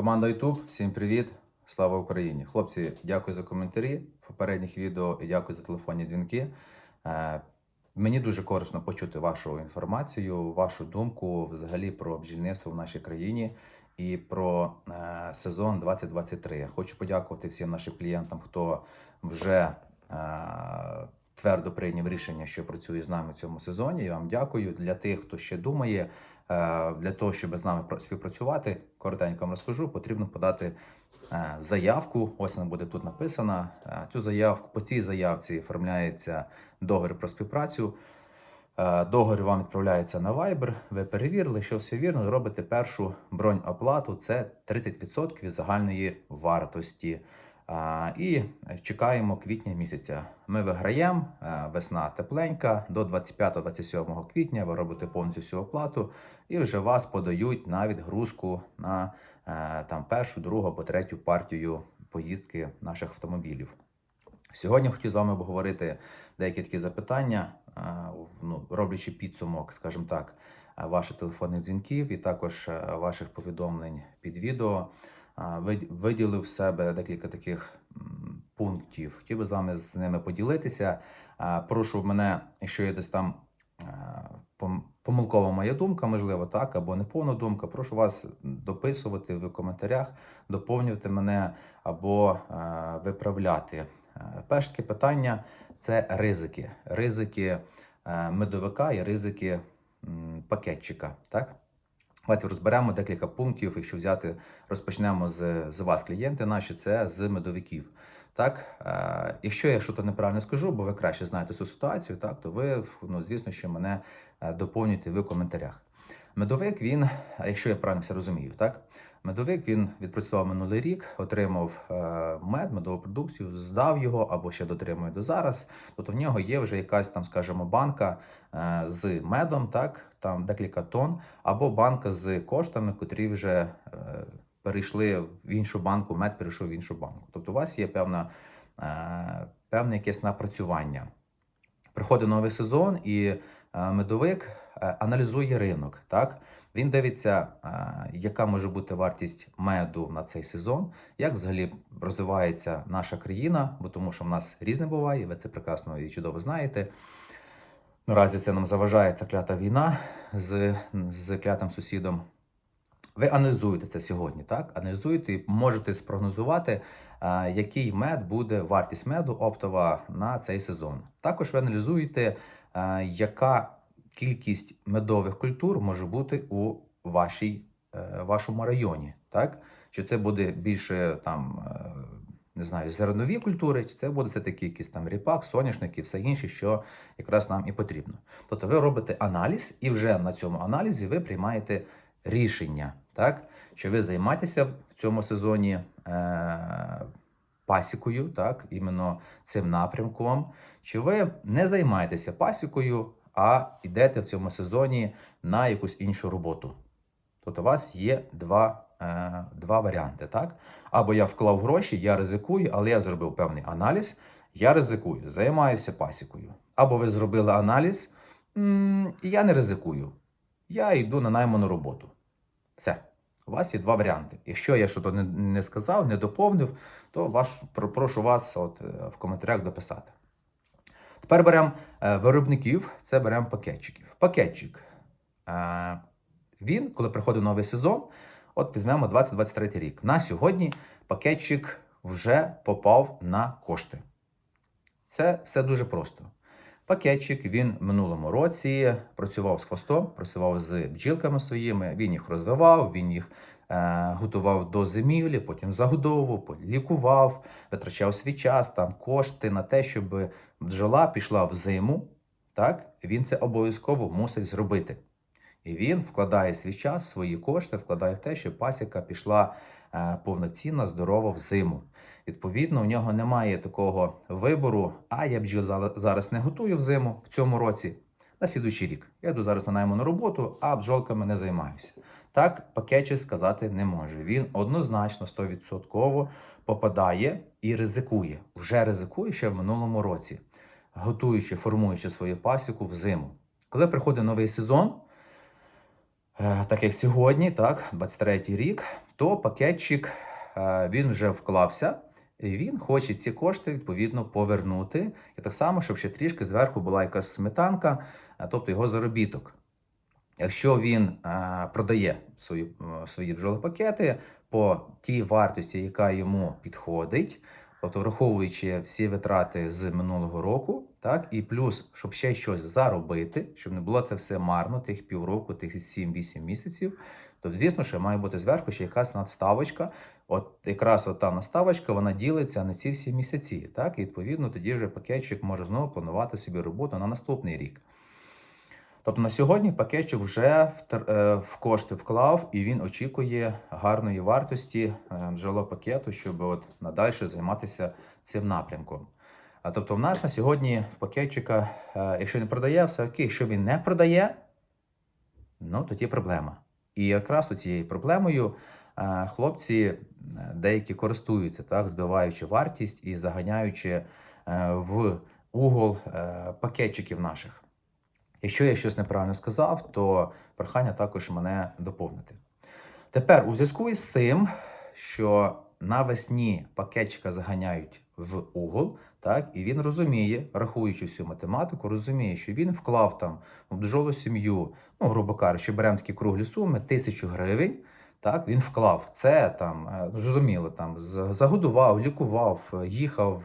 Команда YouTube, всім привіт! Слава Україні! Хлопці, дякую за коментарі в попередніх відео і дякую за телефонні дзвінки. Е, Мені дуже корисно почути вашу інформацію, вашу думку взагалі про бджільництво в нашій країні і про е, сезон 2023. Я хочу подякувати всім нашим клієнтам, хто вже е, твердо прийняв рішення, що працює з нами в цьому сезоні. Я вам дякую. Для тих, хто ще думає, е, для того, щоб з нами співпрацювати, коротенько вам розкажу, потрібно подати е, заявку. Ось вона буде тут написана. Е, Цю заявку по цій заявці оформляється договір про співпрацю. Договір вам відправляється на Viber. Ви перевірили, що все вірно. Робите першу бронь оплату. Це 30% від загальної вартості. І чекаємо квітня місяця. Ми виграємо. е, Весна тепленька. До 25-27 квітня ви робите повністю всю оплату, і вже вас подають на відгрузку на е, там першу, другу або третю партію поїздки наших автомобілів. Сьогодні хотів з вами обговорити деякі такі запитання, е, ну, роблячи підсумок, скажімо так, ваших телефонних дзвінків і також ваших повідомлень під відео. Вид- Виділив в себе декілька таких пунктів. Хотів би з вами з ними поділитися. Прошу мене, якщо є десь там помилкова моя думка, можливо, так, або неповна думка, прошу вас дописувати в коментарях, доповнювати мене або виправляти. Перше питання це ризики. Ризики медовика і ризики пакетчика. Так? Давайте розберемо декілька пунктів. Якщо взяти, розпочнемо з, з вас, клієнти наші, це з медовиків. Так, е, якщо я щось неправильно скажу, бо ви краще знаєте цю ситуацію, так то ви, ну, звісно, що мене доповнюєте доповнюєте в коментарях. Медовик, він, якщо я правильно все розумію, так? Медовик він відпрацював минулий рік, отримав е, мед, медову продукцію, здав його або ще дотримує до зараз. Тобто в нього є вже якась там, скажімо, банка е, з медом, так, там декілька тонн, або банка з коштами, котрі вже е, перейшли в іншу банку, мед перейшов в іншу банку. Тобто у вас є певна, певне якесь напрацювання. Приходить новий сезон, і медовик аналізує ринок. Так? Він дивиться, яка може бути вартість меду на цей сезон, як взагалі розвивається наша країна, бо тому що в нас різне буває, ви це прекрасно і чудово знаєте. Наразі це нам заважає ця клята війна з, з клятим сусідом. Ви аналізуєте це сьогодні, так? Аналізуєте і можете спрогнозувати, який мед буде вартість меду оптова на цей сезон. Також ви аналізуєте, яка кількість медових культур може бути у вашій, е, вашому районі. Так? Чи це буде більше там, е, не знаю, зернові культури, чи це буде все-таки якийсь там ріпак, соняшник і все інше, що якраз нам і потрібно. Тобто ви робите аналіз, і вже на цьому аналізі ви приймаєте рішення, так? Чи ви займаєтеся в цьому сезоні е- пасікою, так, іменно цим напрямком, чи ви не займаєтеся пасікою, а йдете в цьому сезоні на якусь іншу роботу. Тобто у вас є два, е, два варіанти, так? Або я вклав гроші, я ризикую, але я зробив певний аналіз, я ризикую, займаюся пасікою. Або ви зробили аналіз, і я не ризикую. Я йду на найману роботу. Все. У вас є два варіанти. Якщо я щось не, сказав, не доповнив, то ваш, прошу вас от, е, в коментарях дописати. Тепер беремо е, виробників, це беремо пакетчиків. Пакетчик. Е, він, коли приходить новий сезон, от візьмемо 2023 рік. На сьогодні пакетчик вже попав на кошти. Це все дуже просто. Пакетчик він в минулому році працював з хвостом, працював з бджілками своїми, він їх розвивав, він їх готував до зимівлі, потім загодовував, лікував, витрачав свій час, там кошти на те, щоб бджола пішла в зиму. Так, він це обов'язково мусить зробити. І він вкладає свій час, свої кошти, вкладає в те, щоб пасіка пішла е, повноцінно, здорова в зиму. Відповідно, у нього немає такого вибору, а я бджіл зараз не готую в зиму в цьому році, на слідуючий рік. Я йду зараз на найману роботу, а бджолками не займаюся. Так пакетчик сказати не може. Він однозначно 100% попадає і ризикує. Вже ризикує ще в минулому році, готуючи, формуючи свою пасіку в зиму. Коли приходить новий сезон, е, так як сьогодні, так, 23 рік, то пакетчик е, він вже вклався. Він хоче ці кошти відповідно повернути. І так само, щоб ще трішки зверху була якась сметанка, е, тобто його заробіток. Якщо він е, продає свої, е, свої бджолопакети по тій вартості, яка йому підходить, тобто враховуючи всі витрати з минулого року, так, і плюс, щоб ще щось заробити, щоб не було це все марно, тих півроку, тих 7-8 місяців, то звісно, що має бути зверху ще якась надставочка. От якраз от та наставочка вона ділиться на ці всі місяці. Так, і відповідно тоді вже пакетчик може знову планувати собі роботу на наступний рік. Тобто на сьогодні пакетчик вже в, е, в кошти вклав і він очікує гарної вартості е, бджолопакету, щоб от надальше займатися цим напрямком. Тобто, в нас на сьогодні в пакетчика, е, якщо не продає, все окей. Якщо він не продає, ну тоді проблема. І якраз цією проблемою е, хлопці е, деякі користуються, так, збиваючи вартість і заганяючи е, в угол пакетчиків наших. Якщо я щось неправильно сказав, то прохання також мене доповнити. Тепер, у зв'язку із цим, що навесні пакетчика заганяють в угол, так, і він розуміє, рахуючи всю математику, розуміє, що він вклав там в бджолу сім'ю, ну, грубо кажучи, беремо такі круглі суми, тисячу гривень. Так, він вклав це там, е, зрозуміло, там загодував, лікував, їхав,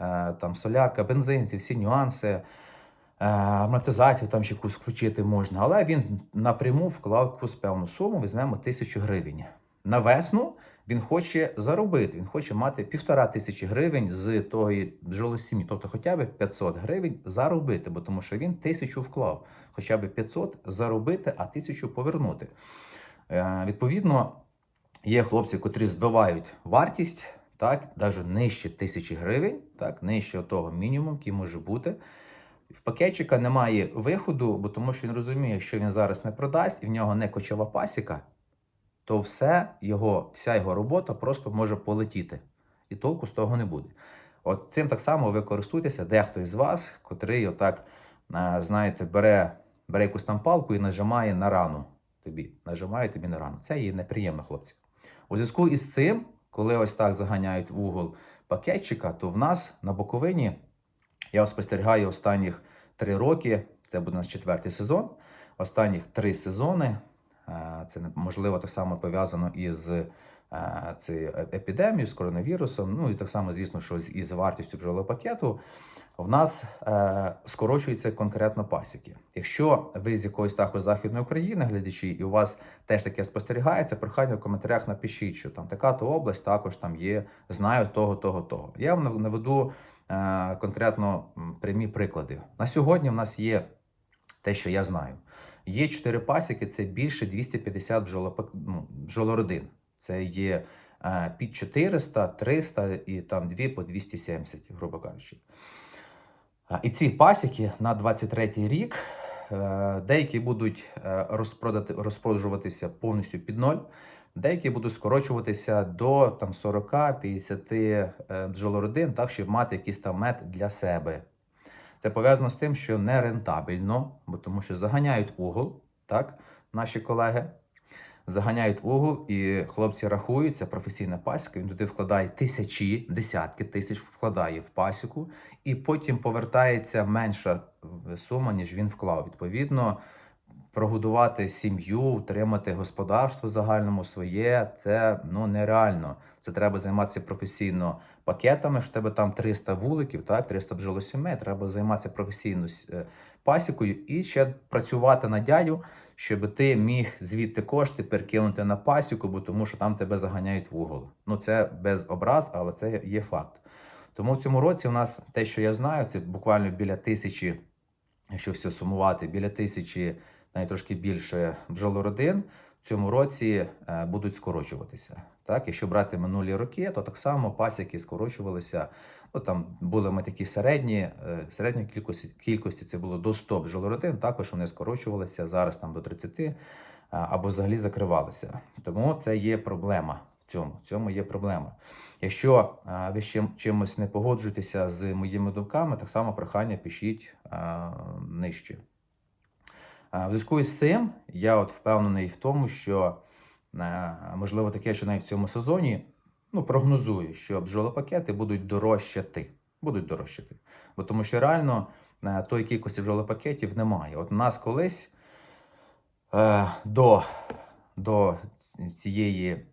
е, там солярка, бензин, ці всі нюанси. Е, Амортизацію там ще якусь включити можна, але він напряму вклав якусь певну суму, візьмемо тисячу гривень. На весну він хоче заробити, він хоче мати півтора тисячі гривень з тої бджолосім'ї, тобто хоча б 500 гривень заробити, бо тому що він тисячу вклав, хоча б 500 заробити, а тисячу повернути. Е, Відповідно, є хлопці, котрі збивають вартість, так, навіть нижче тисячі гривень, так, нижче того мінімуму, який може бути. В пакетчика немає виходу, бо тому що він розуміє, якщо він зараз не продасть і в нього не кочова пасіка, то все його, вся його робота просто може полетіти. І толку з того не буде. От цим так само ви користуєтеся, дехто із вас, котрий отак, е, знаєте, бере, бере якусь там палку і нажимає на рану тобі. Нажимає тобі на рану. Це є неприємно, хлопці. У зв'язку із цим, коли ось так заганяють в угол пакетчика, то в нас на Буковині я спостерігаю останніх три роки. Це буде у нас четвертий сезон. Останніх три сезони. Е, Це можливо так само пов'язано із е, цією епідемією, з коронавірусом. Ну і так само, звісно, що із вартістю бджолопакету. В нас е, скорочуються конкретно пасіки. Якщо ви з якоїсь такої західної України, глядачі, і у вас теж таке спостерігається, прохання в коментарях напишіть, що там така то область також там є, знаю того, того, того. Я вам нав- наведу конкретно прямі приклади. На сьогодні в нас є те, що я знаю. Є чотири пасіки, це більше 250 бджолопак... ну, бджолородин. Це є е, під 400, 300 і там дві по 270, грубо кажучи. І ці пасіки на 23 рік е, деякі будуть е, розпродати, розпродажуватися повністю під ноль, деякі будуть скорочуватися до там 40-50 е, бджолородин, так, щоб мати якийсь там мед для себе. Це пов'язано з тим, що не рентабельно, бо тому що заганяють угол, так, наші колеги. Заганяють угол, і хлопці рахують, це професійна пасіка. Він туди вкладає тисячі, десятки тисяч вкладає в пасіку, і потім повертається менша сума, ніж він вклав. Відповідно, прогодувати сім'ю, утримати господарство загальному своє це ну нереально. Це треба займатися професійно пакетами. що тебе там 300 вуликів, так 300 бджолосімей. Треба займатися професійно е, пасікою і ще працювати на дядю, щоб ти міг звідти кошти перекинути на пасіку, бо тому що там тебе заганяють в угол. Ну це без образ, але це є факт. Тому в цьому році у нас те, що я знаю, це буквально біля тисячі, якщо все сумувати, біля тисячі, навіть трошки більше бджолородин в цьому році е, будуть скорочуватися. Так, якщо брати минулі роки, то так само пасіки скорочувалися. Ну там були ми такі середні, е, середньої кількості, кількості це було до 100 бджолородин, також вони скорочувалися зараз там до 30 або взагалі закривалися. Тому це є проблема в цьому. Цьому є проблема. Якщо а, ви чим, чимось не погоджуєтеся з моїми думками, так само прохання пишіть а, нижче. В зв'язку із цим я от впевнений в тому, що е, можливо таке, що навіть в цьому сезоні ну, прогнозую, що бджолопакети будуть дорожчати. Будуть дорожчати. Бо тому що реально е, тої кількості бджолопакетів немає. От у нас колись е, до, до цієї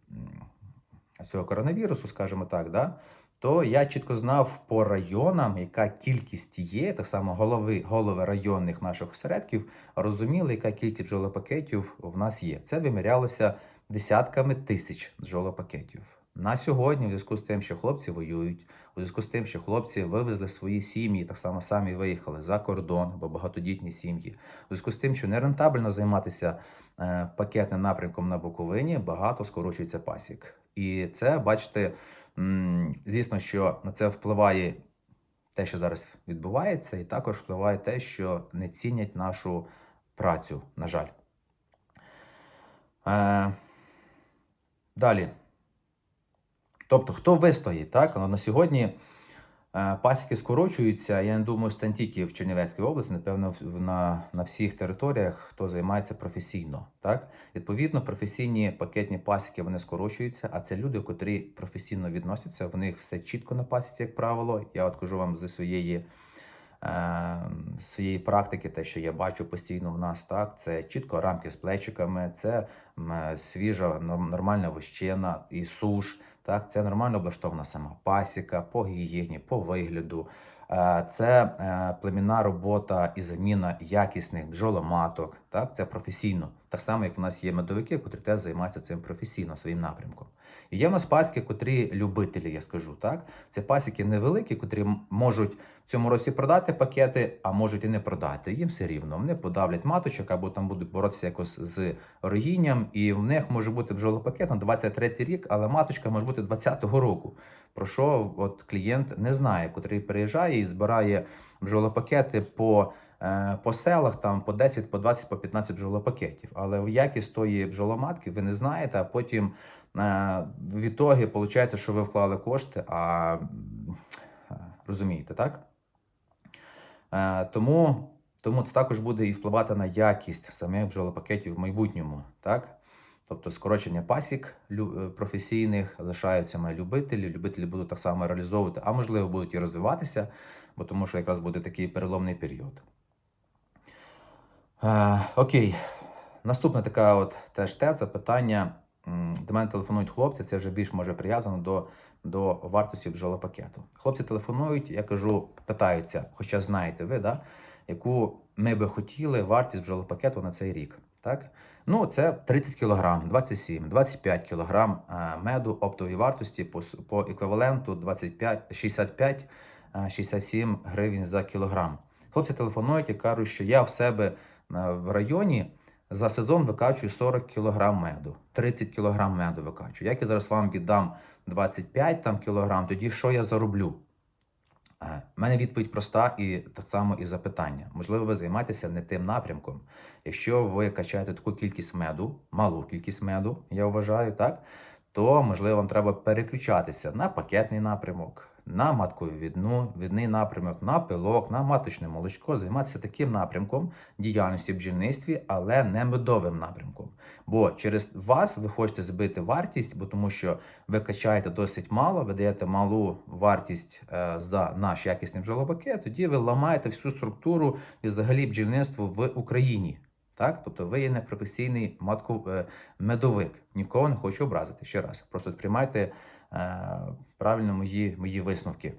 цього коронавірусу, скажімо так, да, то я чітко знав по районам, яка кількість є, так само голови, голови районних наших осередків розуміли, яка кількість бджолопакетів в нас є. Це вимірялося десятками тисяч бджолопакетів. На сьогодні, в зв'язку з тим, що хлопці воюють, у зв'язку з тим, що хлопці вивезли свої сім'ї, так само самі виїхали за кордон, бо багатодітні сім'ї. У зв'язку з тим, що нерентабельно займатися е, пакетним напрямком на Буковині, багато скорочується пасік. І це, бачите, звісно, що на це впливає те, що зараз відбувається, і також впливає те, що не цінять нашу працю, на жаль. Е, далі. Тобто, хто вистоїть, так? Ну, на сьогодні пасіки скорочуються. Я не думаю, що це не тільки в Чернівецькій області, напевно, на, на всіх територіях, хто займається професійно. Так? Відповідно, професійні пакетні пасіки вони скорочуються, а це люди, котрі професійно відносяться, в них все чітко на пасіці, як правило. Я от кажу вам зі своєї. е, Своєї практики, те, що я бачу постійно в нас, так це чітко рамки з плечиками, це е, свіжа норм- нормальна вощина і суш, так, це нормально облаштована сама пасіка по гігієні, по вигляду. Е, Це е, племінна робота і заміна якісних бджоломаток. Так, це професійно. Так само, як в нас є медовики, котрі теж займаються цим професійно своїм напрямком. І є в нас пасіки, котрі любителі, я скажу так. Це пасіки невеликі, котрі можуть в цьому році продати пакети, а можуть і не продати. Їм все рівно. Вони подавлять маточок або там будуть боротися якось з роїнням, і в них може бути бджолопакет на 23 рік, але маточка може бути 20-го року. Про що от клієнт не знає, котрий приїжджає і збирає бджолопакети по, по селах, там по 10, по 20, по 15 бджолопакетів. Але в якість тої бджоломатки ви не знаєте, а потім е, в ітогі виходить, що ви вклали кошти, а е, розумієте, так? Е, тому, тому це також буде і впливати на якість самих бджолопакетів в майбутньому, так? Тобто скорочення пасік е, професійних лишаються мої любителі. Любителі будуть так само реалізовувати, а можливо будуть і розвиватися, бо тому що якраз буде такий переломний період. Окей, наступна така от теж теза, питання. До мене телефонують хлопці, це вже більш може прив'язано до, до вартості бджолопакету. Хлопці телефонують, я кажу, питаються, хоча знаєте ви, да, яку ми би хотіли вартість бджолопакету на цей рік. Так? Ну, це 30 кг, 27, 25 кг меду оптової вартості по, по еквіваленту 25, 65, е, 67 гривень за кілограм. Хлопці телефонують і кажуть, що я в себе в районі за сезон викачую 40 кг меду, 30 кг меду викачую. Як я зараз вам віддам 25 там, кг, тоді що я зароблю? Е, У мене відповідь проста і так само і запитання. Можливо, ви займаєтеся не тим напрямком. Якщо ви качаєте таку кількість меду, малу кількість меду, я вважаю, так, то можливо вам треба переключатися на пакетний напрямок, на матковідну, відний напрямок, на пилок, на маточне молочко, займатися таким напрямком діяльності в бджільництві, але не медовим напрямком. Бо через вас ви хочете збити вартість, бо тому що ви качаєте досить мало, ви даєте малу вартість е, за наш якісний бджолопакет, тоді ви ламаєте всю структуру і взагалі бджільництво в Україні. Так? Тобто ви є непрофесійний матку, е, медовик. Нікого не хочу образити. Ще раз. Просто сприймайте правильно мої, мої висновки.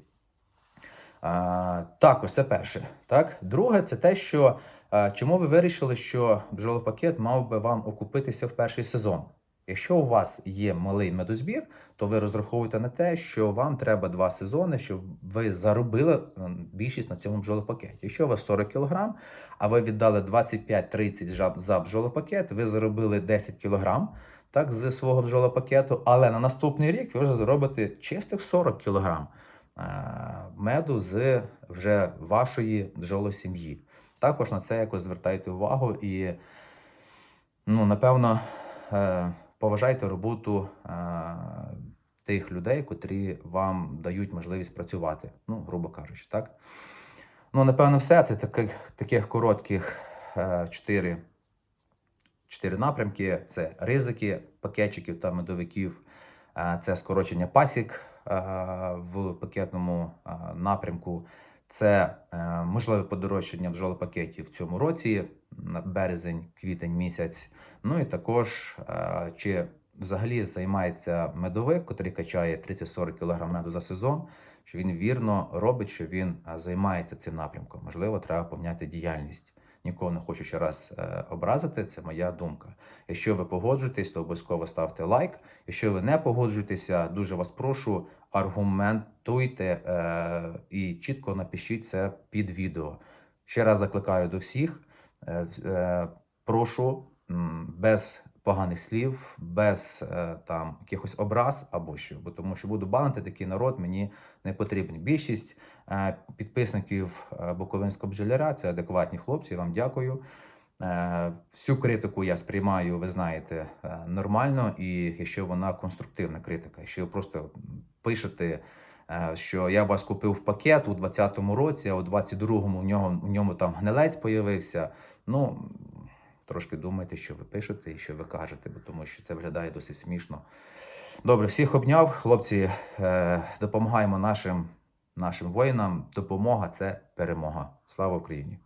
А, так, ось це перше. Так? Друге, це те, що е, чому ви вирішили, що бджолопакет мав би вам окупитися в перший сезон. Якщо у вас є малий медозбір, то ви розраховуєте на те, що вам треба два сезони, щоб ви заробили е, більшість на цьому бджолопакеті. Якщо у вас 40 кг, а ви віддали 25-30 жаб за бджолопакет, ви заробили 10 кг так, з свого бджолопакету, але на наступний рік ви вже заробите чистих 40 кг е, меду з вже вашої бджолосім'ї. Також на це якось звертайте увагу і, ну, напевно, е, поважайте роботу е, тих людей, котрі вам дають можливість працювати, ну, грубо кажучи, так. Ну, напевно, все. Це таких, таких коротких е, чотири, напрямки: це ризики пакетчиків та медовиків, це скорочення пасік в пакетному напрямку. Це е, можливе подорожчання бджолопакетів в цьому році, на березень, квітень місяць. Ну і також чи взагалі займається медовик, котрий качає 30-40 кг меду за сезон, що він вірно робить, що він займається цим напрямком. Можливо, треба поміняти діяльність. Нікого не хочу ще раз е, образити, це моя думка. Якщо ви погоджуєтесь, то обов'язково ставте лайк. Якщо ви не погоджуєтеся, дуже вас прошу, аргументуйте е, і чітко напишіть це під відео. Ще раз закликаю до всіх. Е, прошу без поганих слів, без там якихось образ або що, бо тому що буду банити такий народ, мені не потрібен. Більшість підписників е, Буковинського бджоляра це адекватні хлопці. Вам дякую. Е, Всю критику я сприймаю, ви знаєте, е, нормально, і якщо вона конструктивна критика, якщо просто пишете, що я вас купив в пакет у 2020 році, а у 22-му в нього в ньому там гнилець появився. Ну трошки думайте, що ви пишете і що ви кажете, бо тому що це виглядає досить смішно. Добре, всіх обняв, хлопці. Допомагаємо нашим, нашим воїнам. Допомога це перемога. Слава Україні!